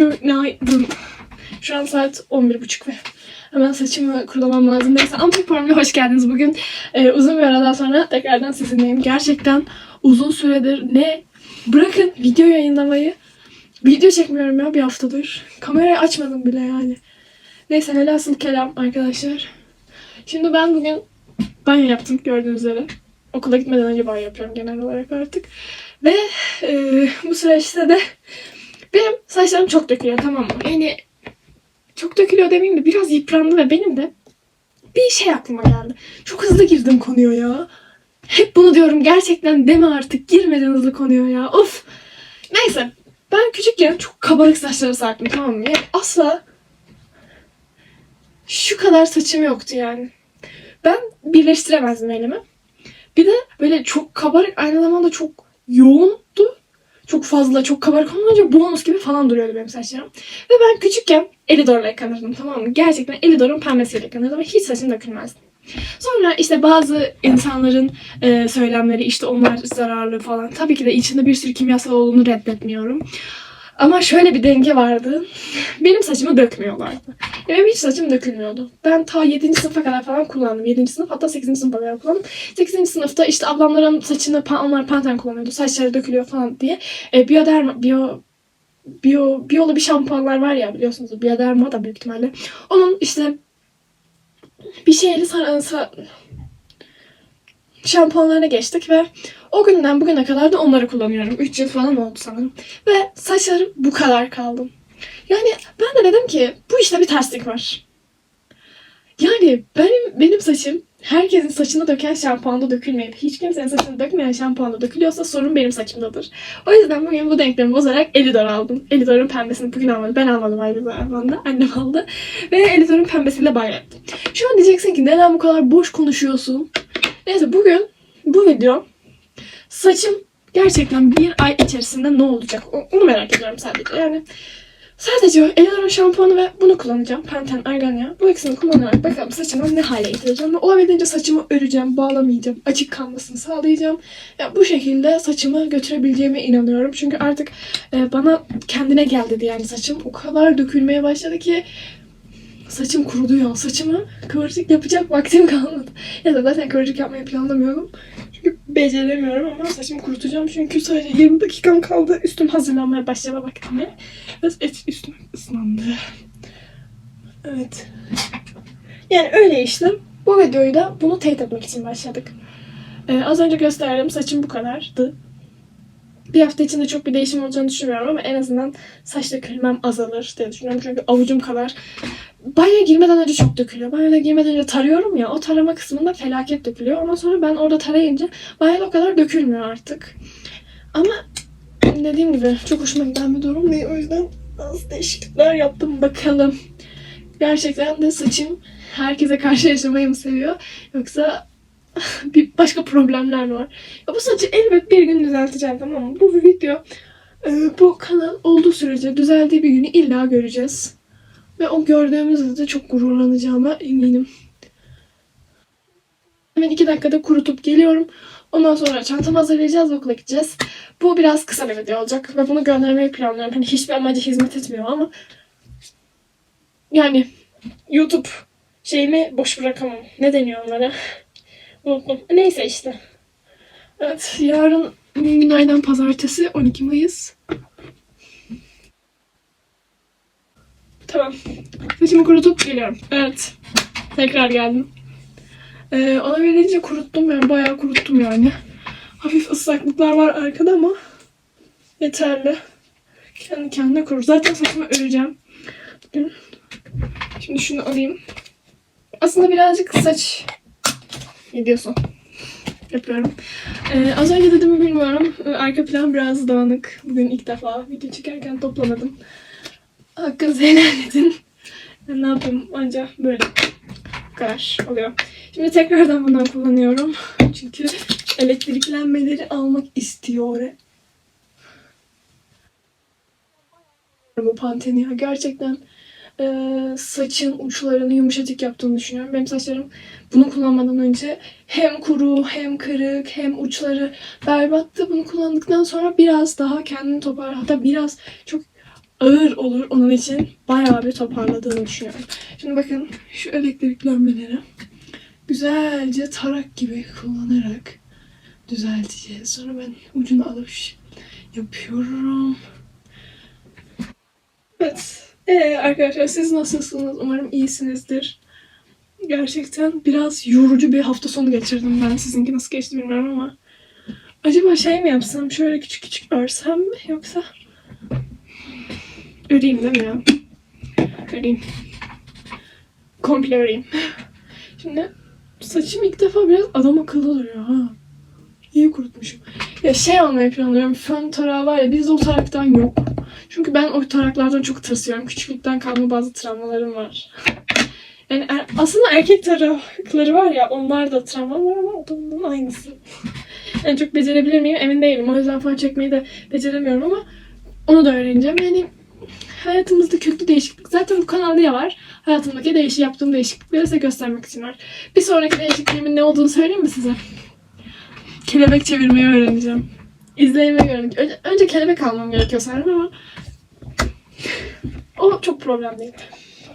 Günaydın. Şu an saat 11.30 ve hemen saçımı kurulamam lazım. Neyse Ampul Formül'e hoş geldiniz. Bugün e, uzun bir aradan sonra tekrardan sizinleyim. Gerçekten uzun süredir ne bırakın video yayınlamayı. Video çekmiyorum ya bir haftadır. Kamerayı açmadım bile yani. Neyse velhasıl kelam arkadaşlar. Şimdi ben bugün banyo yaptım gördüğünüz üzere. Okula gitmeden önce banyo yapıyorum genel olarak artık. Ve e, bu süreçte de benim saçlarım çok dökülüyor tamam mı? Yani çok dökülüyor demeyeyim de biraz yıprandı ve benim de bir şey aklıma geldi. Çok hızlı girdim konuya ya. Hep bunu diyorum gerçekten deme artık girmeden hızlı konuya ya. Of. Neyse ben küçükken çok kabarık saçlara sahiptim tamam mı? Yani asla şu kadar saçım yoktu yani. Ben birleştiremezdim elimi. Bir de böyle çok kabarık aynı zamanda çok yoğundu. Çok fazla, çok kabarık olunca bonus gibi falan duruyordu benim saçlarım. Ve ben küçükken Elidor'la yıkanırdım tamam mı? Gerçekten Elidor'un pembesiyle yıkanırdım ve hiç saçım dökülmezdi. Sonra işte bazı insanların e, söylemleri işte onlar zararlı falan. Tabii ki de içinde bir sürü kimyasal olduğunu reddetmiyorum. Ama şöyle bir denge vardı. Benim saçımı dökmüyorlardı. Ya Benim hiç saçım dökülmüyordu. Ben ta 7. sınıfa kadar falan kullandım. 7. sınıf hatta 8. sınıfa kadar kullandım. 8. sınıfta işte ablamların saçını onlar panten kullanıyordu. Saçları dökülüyor falan diye. E, biyoderma, biyo, biyo, biyolu bir şampuanlar var ya biliyorsunuz. Biyoderma da büyük ihtimalle. Onun işte bir şeyli sar- sa- şampuanlarına geçtik ve o günden bugüne kadar da onları kullanıyorum. 3 yıl falan oldu sanırım. Ve saçlarım bu kadar kaldım. Yani ben de dedim ki bu işte bir terslik var. Yani benim benim saçım herkesin saçını döken şampuanda dökülmeyip hiç kimsenin saçını dökmeyen şampuanda dökülüyorsa sorun benim saçımdadır. O yüzden bugün bu denklemi bozarak Elidor aldım. Elidor'un pembesini bugün almadım. Ben almadım ayrı zamanda. Annem aldı. Ve Elidor'un pembesiyle yaptım. Şu an diyeceksin ki neden bu kadar boş konuşuyorsun? Neyse bugün bu video saçım gerçekten bir ay içerisinde ne olacak? Onu merak ediyorum sadece. Yani sadece Elidor'un şampuanı ve bunu kullanacağım. Pantene Arganya. Bu ikisini kullanarak bakalım saçımı ne hale getireceğim. Ve olabildiğince saçımı öreceğim, bağlamayacağım. Açık kalmasını sağlayacağım. Ya bu şekilde saçımı götürebileceğime inanıyorum. Çünkü artık e, bana kendine gel dedi yani saçım. O kadar dökülmeye başladı ki saçım kuruduyor. Saçımı kıvırcık yapacak vaktim kalmadı. Ya da zaten kıvırcık yapmayı planlamıyorum. Çünkü beceremiyorum ama saçımı kurutacağım. Çünkü sadece 20 dakikam kaldı. Üstüm hazırlanmaya başlama vaktime. Biraz et üstüm ıslandı. Evet. Yani öyle işte. Bu videoyu da bunu teyit etmek için başladık. Ee, az önce gösterdim. Saçım bu kadardı. Bir hafta içinde çok bir değişim olacağını düşünmüyorum ama en azından saç dökülmem azalır diye düşünüyorum. Çünkü avucum kadar banyoya girmeden önce çok dökülüyor. Banyoya girmeden önce tarıyorum ya o tarama kısmında felaket dökülüyor. Ondan sonra ben orada tarayınca banyoda o kadar dökülmüyor artık. Ama dediğim gibi çok hoşuma giden bir durum değil. O yüzden az değişiklikler yaptım bakalım. Gerçekten de saçım herkese karşı yaşamayı mı seviyor? Yoksa bir başka problemler var? Ya bu saçı elbet bir gün düzelteceğim tamam mı? Bu bir video. Ee, bu kanal olduğu sürece düzeldiği bir günü illa göreceğiz. Ve o gördüğümüzde de çok gururlanacağıma eminim. Hemen iki dakikada kurutup geliyorum. Ondan sonra çantamı hazırlayacağız ve okula gideceğiz. Bu biraz kısa bir video olacak ve bunu göndermeyi planlıyorum. Hani hiçbir amaca hizmet etmiyor ama yani YouTube şeyimi boş bırakamam. Ne deniyor onlara? Unuttum. Neyse işte. Evet yarın günlerden pazartesi 12 Mayıs. Tamam. Saçımı kurutup geliyorum. Evet. Tekrar geldim. Ee, olabildiğince kuruttum yani bayağı kuruttum yani. Hafif ıslaklıklar var arkada ama yeterli. Kendi kendine kurur. Zaten saçımı öreceğim. Bugün. Şimdi şunu alayım. Aslında birazcık saç videosu yapıyorum. Ee, az önce dedim mi bilmiyorum. Ee, Arka plan biraz dağınık. Bugün ilk defa video çekerken toplamadım. Hakkınızı helal edin. Ne yapayım anca böyle bu kadar oluyor. Şimdi tekrardan bundan kullanıyorum. Çünkü elektriklenmeleri almak istiyor. Bu Pantene gerçekten e, saçın uçlarını yumuşacık yaptığını düşünüyorum. Benim saçlarım bunu kullanmadan önce hem kuru hem kırık hem uçları berbattı. Bunu kullandıktan sonra biraz daha kendini topar hatta biraz çok ağır olur. Onun için bayağı bir toparladığını düşünüyorum. Şimdi bakın şu elektrik lambelere güzelce tarak gibi kullanarak düzelteceğiz. Sonra ben ucunu alıp yapıyorum. Evet. Ee, arkadaşlar siz nasılsınız? Umarım iyisinizdir. Gerçekten biraz yorucu bir hafta sonu geçirdim ben. Sizinki nasıl geçti bilmiyorum ama. Acaba şey mi yapsam? Şöyle küçük küçük örsem mi? Yoksa öreyim değil mi ya? Öreyim. Komple öreyim. Şimdi saçım ilk defa biraz adam akıllı duruyor ha. İyi kurutmuşum. Ya şey almayı planlıyorum. Fön tarağı var ya bizde o taraktan yok. Çünkü ben o taraklardan çok tırsıyorum. Küçüklükten kalma bazı travmalarım var. Yani er- aslında erkek tarakları var ya onlar da travma var ama bunun aynısı. Yani çok becerebilir miyim emin değilim. O yüzden fön çekmeyi de beceremiyorum ama onu da öğreneceğim. Yani hayatımızda köklü değişiklik. Zaten bu kanalda ya var. Hayatımdaki değiş yaptığım değişiklikleri size göstermek için var. Bir sonraki değişikliğimin ne olduğunu söyleyeyim mi size? Kelebek çevirmeyi öğreneceğim. İzlemeyi öğreneceğim. Önce, önce kelebek almam gerekiyor sanırım ama o çok problem değil.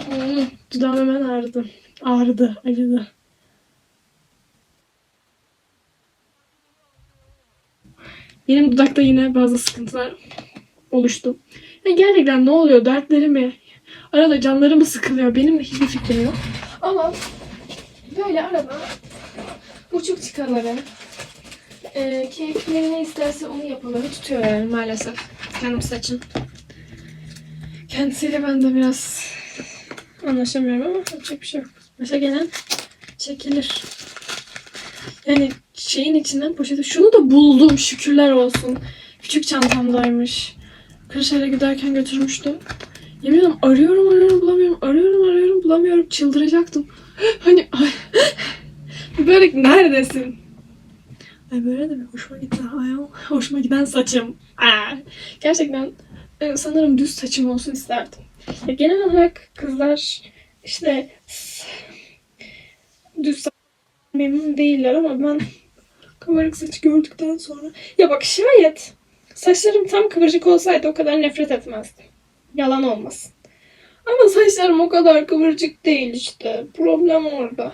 Hmm, dudağım hemen ağrıdı. Ağrıdı, acıdı. Benim dudakta yine bazı sıkıntılar oluştu. Ya gerçekten ne oluyor? Dertleri mi? Arada canları mı sıkılıyor? Benim hiçbir fikrim yok. Ama böyle arada uçuk çıkaları e, keyifleri ne isterse onu yapmaları tutuyor yani maalesef. Canım saçın. Kendisiyle ben de biraz anlaşamıyorum ama yapacak bir şey yok. Başa gelen çekilir. Yani şeyin içinden poşeti. Şunu da buldum şükürler olsun. Küçük çantamdaymış. Kırşehir'e giderken götürmüştüm. Yemin ederim arıyorum arıyorum bulamıyorum. Arıyorum arıyorum bulamıyorum. Çıldıracaktım. Hani. Börek neredesin? Ay böyle de bir hoşuma gitti. Ay, hoşuma giden saçım. Aa, gerçekten e, sanırım düz saçım olsun isterdim. Ya, genel olarak kızlar işte düz saç memnun değiller ama ben kıvırcık saçı gördükten sonra ya bak şayet saçlarım tam kıvırcık olsaydı o kadar nefret etmezdim. Yalan olmasın. Ama saçlarım o kadar kıvırcık değil işte. Problem orada.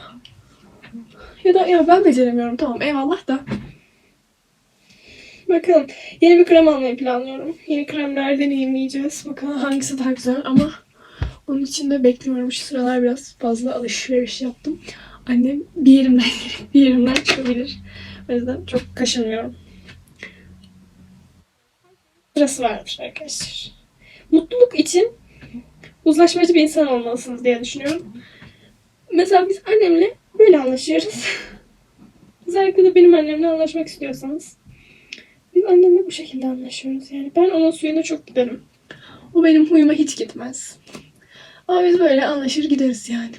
Ya da ya ben beceremiyorum tamam eyvallah da. Bakalım. Yeni bir krem almayı planlıyorum. Yeni kremler deneyimleyeceğiz. Bakalım hangisi daha güzel ama onun için de bekliyorum. Şu sıralar biraz fazla alışveriş yaptım. Annem bir yerimden girip bir yerimden çıkabilir. O yüzden çok kaşınmıyorum. Sırası varmış arkadaşlar. Mutluluk için uzlaşmacı bir insan olmalısınız diye düşünüyorum. Mesela biz annemle böyle anlaşıyoruz. Özellikle de benim annemle anlaşmak istiyorsanız. Biz annemle bu şekilde anlaşıyoruz yani. Ben onun suyuna çok giderim. O benim huyuma hiç gitmez. Ama biz böyle anlaşır gideriz yani.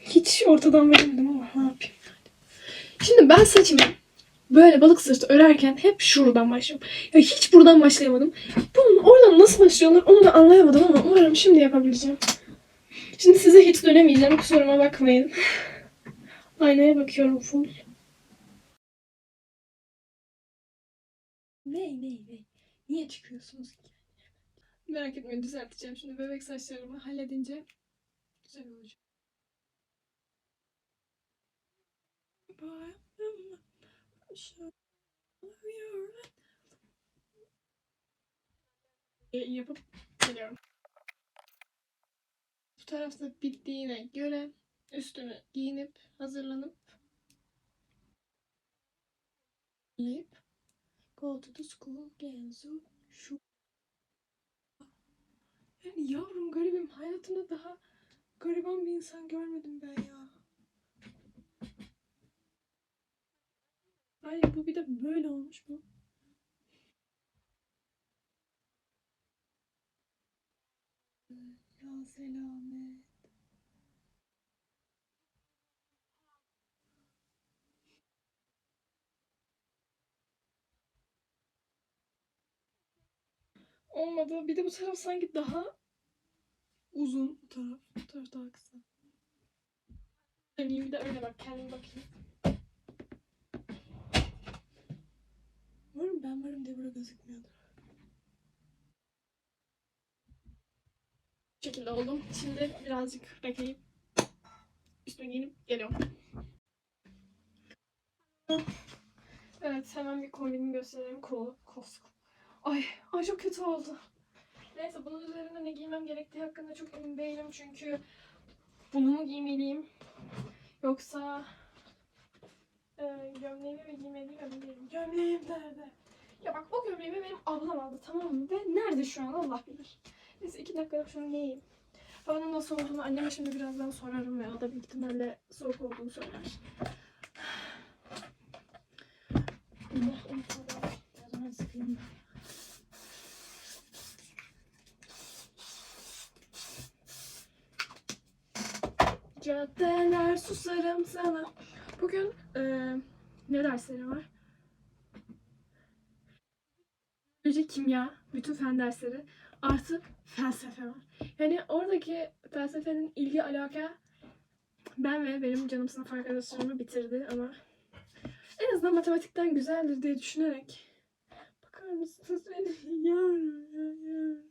Hiç ortadan veremedim ama ne yapayım. Şimdi ben saçımı böyle balık sırtı örerken hep şuradan başlıyorum. Ya hiç buradan başlayamadım. Bunun oradan nasıl başlıyorlar onu da anlayamadım ama umarım şimdi yapabileceğim. Şimdi size hiç dönemeyeceğim. Kusuruma bakmayın. Aynaya bakıyorum full. Ne ne ne? Niye çıkıyorsunuz ki? Merak etmeyin düzelteceğim. Şimdi bebek saçlarımı halledince güzel olacak. yapıp geliyorum. Bu tarafta bittiğine göre üstünü giyinip hazırlanıp giyip go to the school Genzu şu yani yavrum garibim hayatımda daha gariban bir insan görmedim ben ya. Ay bu bir de böyle olmuş mu? Ya selamet. Olmadı. Bir de bu taraf sanki daha uzun. Bu taraf. Bu taraf daha kısa. Deneyeyim bir de öyle bak. Kendim bakayım. Varım ben varım diye burada gözükmüyordu. Bu şekilde oldum. Şimdi birazcık bekleyip üstüme giyinip geliyorum. Evet hemen bir kombinimi göstereyim. Kolu, kosk. Ay, ay çok kötü oldu. Neyse bunun üzerine ne giymem gerektiği hakkında çok emin değilim çünkü bunu mu giymeliyim yoksa e, gömleğimi mi giymeliyim emin. Gömleğim nerede? Ya bak o gömleğimi benim ablam aldı tamam mı? Ve nerede şu an Allah bilir. Neyse iki dakika şunu giyeyim. Havanın nasıl olduğunu anneme şimdi birazdan sorarım o da büyük ihtimalle soğuk olduğunu söyler. Allah unutmadan birazdan sıkayım. Caddeler susarım sana. Bugün eee, ne dersleri var? Biyoloji, kimya, bütün fen dersleri artı felsefe var. Yani oradaki felsefenin ilgi alaka ben ve benim canım sınıf arkadaşlarımı bitirdi ama en azından matematikten güzeldir diye düşünerek bakar mısınız beni? Yavrum, yavrum.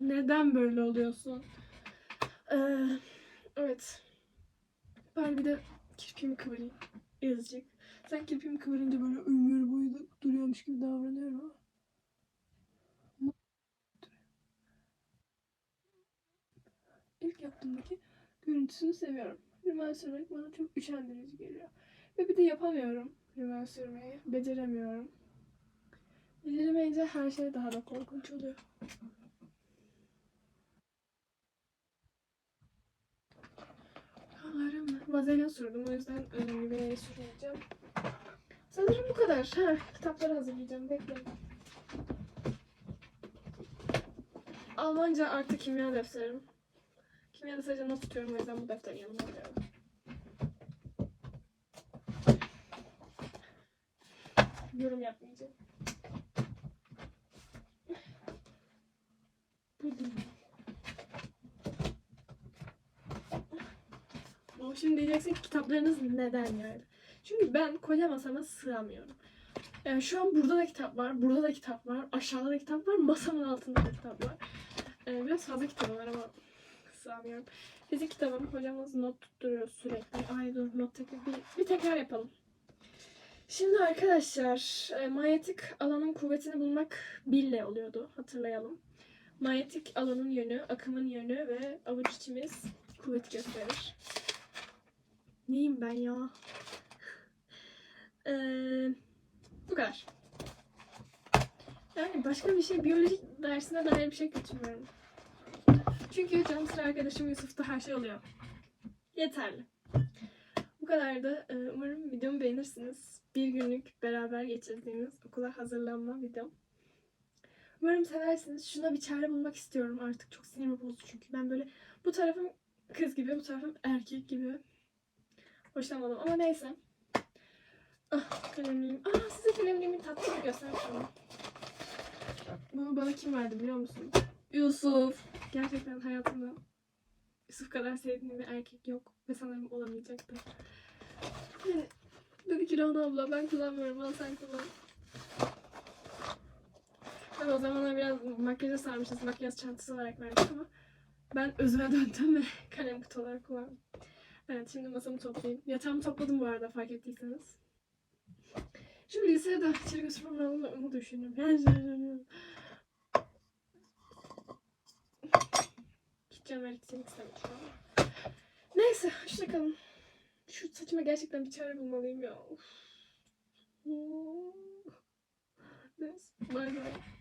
Neden böyle oluyorsun? Ee, evet. Ben bir de kirpimi kıvırayım. Yazıcık. Sen kirpimi kıvırınca böyle ömür boyu duruyormuş gibi davranıyorum ama. İlk yaptığımdaki görüntüsünü seviyorum. Rimel sürmek bana çok üşendirici geliyor. Ve bir de yapamıyorum rimel sürmeyi. Beceremiyorum. Beceremeyince her şey daha da korkunç oluyor. Kollarım vazelin sürdüm o yüzden önemli bir yere sürmeyeceğim. Sanırım bu kadar. Ha, kitapları hazırlayacağım. Bekleyin. Almanca artı kimya defterim. Kimyada sadece not tutuyorum o yüzden bu defteri yanıma alıyorum. Yorum yapmayacağım. Buldum. O şimdi diyeceksin ki kitaplarınız neden yani? Çünkü ben koca masama sığamıyorum. Yani şu an burada da kitap var, burada da kitap var, aşağıda da kitap var, masamın altında da kitap var. Ee, biraz fazla kitabım var ama sığamıyorum. Fizik kitabım, hocamız not tutturuyor sürekli. Ay dur not tekrar bir, bir tekrar yapalım. Şimdi arkadaşlar, e, manyetik alanın kuvvetini bulmak bille oluyordu. Hatırlayalım. Manyetik alanın yönü, akımın yönü ve avuç içimiz kuvvet gösterir. Neyim ben ya? Ee, bu kadar. Yani başka bir şey, biyoloji dersine dair bir şey kaçırmıyorum. Çünkü canım sıra arkadaşım Yusuf'ta her şey oluyor. Yeterli. Bu kadar da e, umarım videomu beğenirsiniz. Bir günlük beraber geçirdiğimiz okula hazırlanma videom. Umarım seversiniz. Şuna bir çare bulmak istiyorum artık. Çok sinirimi bozdu çünkü ben böyle bu tarafım kız gibi, bu tarafım erkek gibi. Hoşlanmadım ama neyse. Ah kalemliğim. Aa size kalemliğimin tatlını göstermişim. Bunu bana kim verdi biliyor musun? Yusuf. Gerçekten hayatımda Yusuf kadar sevdiğim bir erkek yok. Ve sanırım olamayacak da. Yani dedi ki Rana abla ben kullanmıyorum al sen kullan. Tabii o zamanlar biraz makyaja sarmışız. Makyaj çantası olarak verdik ama ben özüme döndüm ve kalem kutu olarak kullandım. Evet şimdi masamı toplayayım. Yatağımı topladım bu arada fark ettiyseniz. Şu bilgisayarı da içeri götürmem lazım onu düşünüyorum. Yani düşünüyorum. Gideceğim belki seni an. Neyse hoşçakalın. Şu saçıma gerçekten bir çare bulmalıyım ya. Of. Neyse. Bay bay.